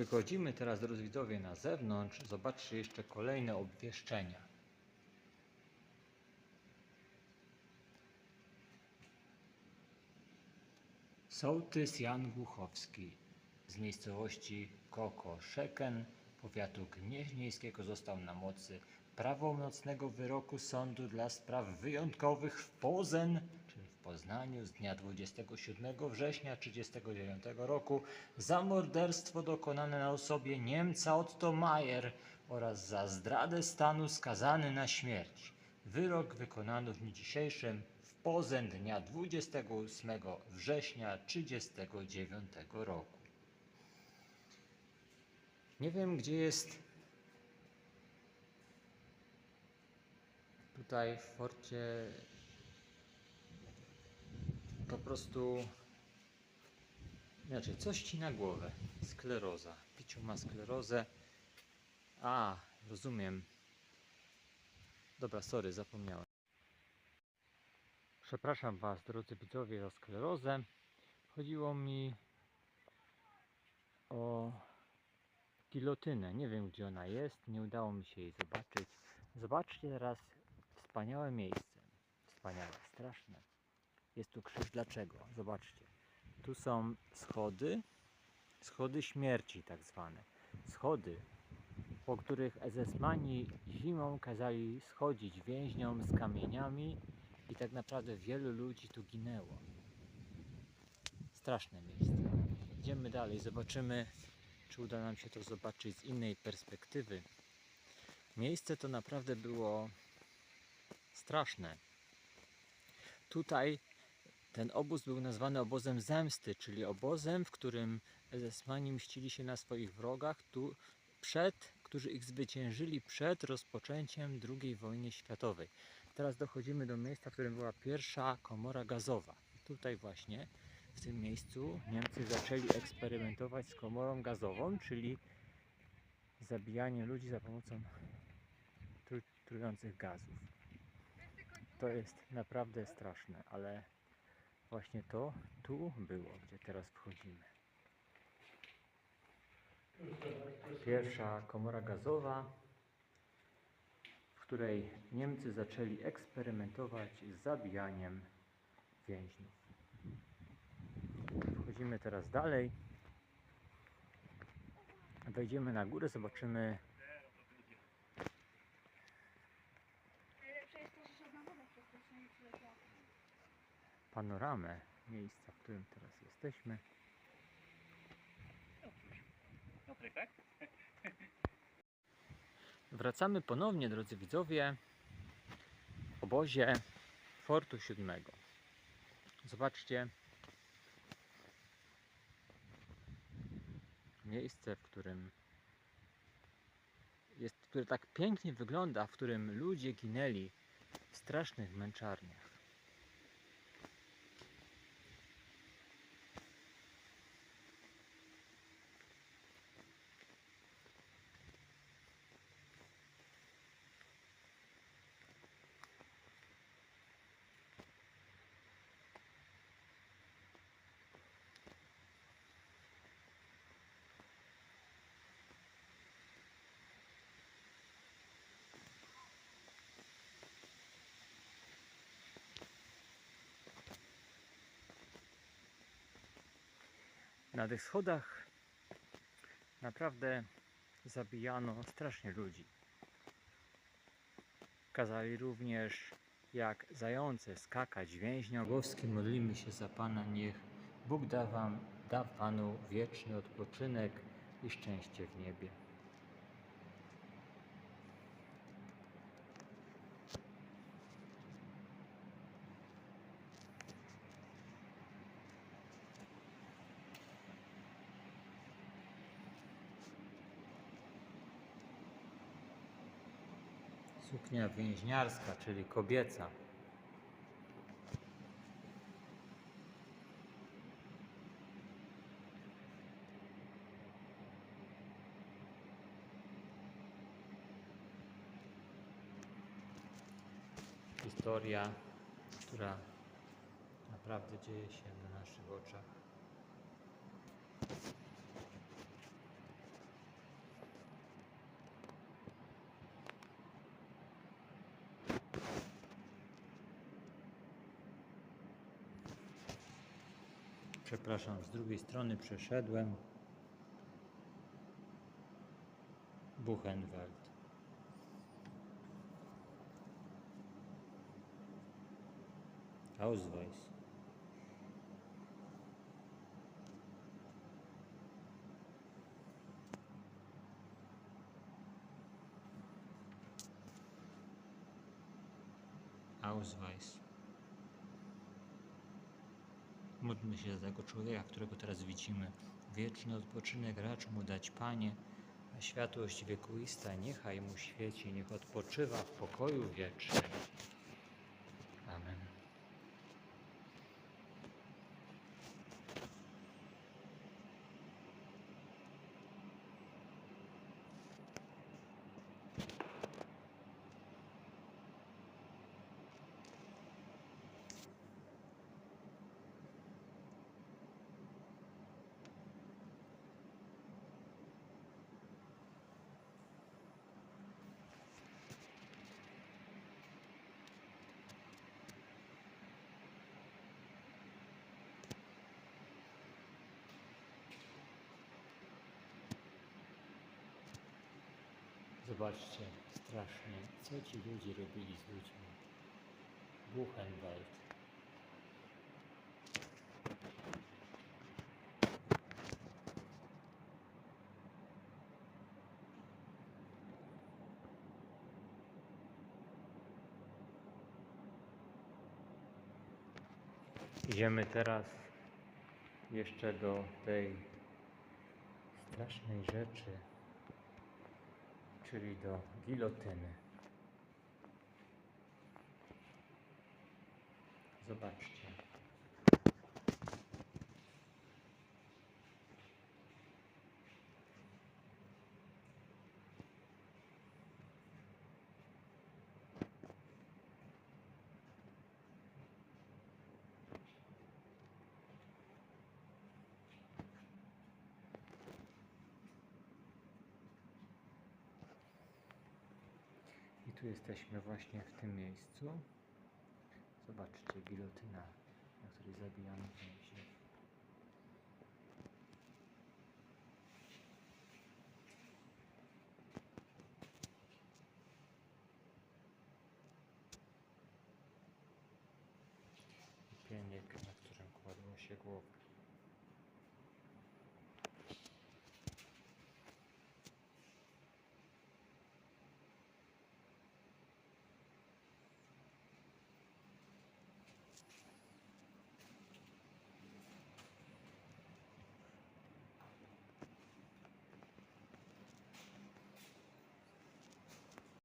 Wychodzimy teraz, drodzy widzowie, na zewnątrz. Zobaczcie jeszcze kolejne obwieszczenia. Sołtys Jan Głuchowski z miejscowości Koko-Szeken, powiatu gnieźnieńskiego został na mocy prawomocnego wyroku sądu dla spraw wyjątkowych w Pozen, Poznaniu z dnia 27 września 1939 roku za morderstwo dokonane na osobie Niemca Otto Mayer oraz za zdradę stanu skazany na śmierć. Wyrok wykonano w dniu dzisiejszym w Pozen dnia 28 września 1939 roku. Nie wiem, gdzie jest tutaj w forcie po prostu inaczej, coś ci na głowę. Skleroza. Piciu ma sklerozę. A, rozumiem. Dobra, sorry, zapomniałem. Przepraszam Was, drodzy widzowie, za sklerozę. Chodziło mi o gilotynę. Nie wiem, gdzie ona jest. Nie udało mi się jej zobaczyć. Zobaczcie teraz wspaniałe miejsce. Wspaniałe, straszne. Jest tu krzyż. Dlaczego? Zobaczcie. Tu są schody. Schody śmierci, tak zwane. Schody, po których SS-mani zimą kazali schodzić więźniom z kamieniami i tak naprawdę wielu ludzi tu ginęło. Straszne miejsce. Idziemy dalej, zobaczymy, czy uda nam się to zobaczyć z innej perspektywy. Miejsce to naprawdę było straszne. Tutaj ten obóz był nazwany obozem zemsty, czyli obozem, w którym SS-mani mścili się na swoich wrogach, tu przed, którzy ich zwyciężyli przed rozpoczęciem II wojny światowej. Teraz dochodzimy do miejsca, w którym była pierwsza komora gazowa. Tutaj właśnie, w tym miejscu Niemcy zaczęli eksperymentować z komorą gazową, czyli zabijaniem ludzi za pomocą tru- trujących gazów. To jest naprawdę straszne, ale właśnie to tu było, gdzie teraz wchodzimy. Pierwsza komora gazowa, w której Niemcy zaczęli eksperymentować z zabijaniem więźniów. Wchodzimy teraz dalej. Wejdziemy na górę, zobaczymy Najlepsze jest to, że się na wodę praktycznie nie przyleciała. Panoramę miejsca, w którym teraz jesteśmy. Piotrek, tak? Wracamy ponownie, drodzy widzowie, w obozie Fortu Siódmego. Zobaczcie miejsce, w którym jest, które tak pięknie wygląda, w którym ludzie ginęli w strasznych męczarniach. Na tych schodach naprawdę zabijano strasznie ludzi. Kazali również jak zające skakać więźniom. Bogowski modlimy się za Pana, niech Bóg da Wam, da Panu wieczny odpoczynek i szczęście w niebie. Suknia więźniarska, czyli kobieca. Historia, która naprawdę dzieje się na naszych oczach. Przepraszam, z drugiej strony przeszedłem. Buchenwald. Ausweis. Ausweis. Módlmy się za tego człowieka, którego teraz widzimy. Wieczny odpoczynek racz mu dać, Panie, a światłość wiekuista niechaj mu świeci, niech odpoczywa w pokoju wiecznym. Zobaczcie, strasznie, co ci ludzie robili z ludźmi. Buchenwald. Idziemy teraz jeszcze do tej strasznej rzeczy, czyli do gilotyny. Zobaczcie. tu jesteśmy właśnie w tym miejscu. Zobaczcie, gilotyna, na której zabijano więźniów. Pieniek, na którym kładło się głowa.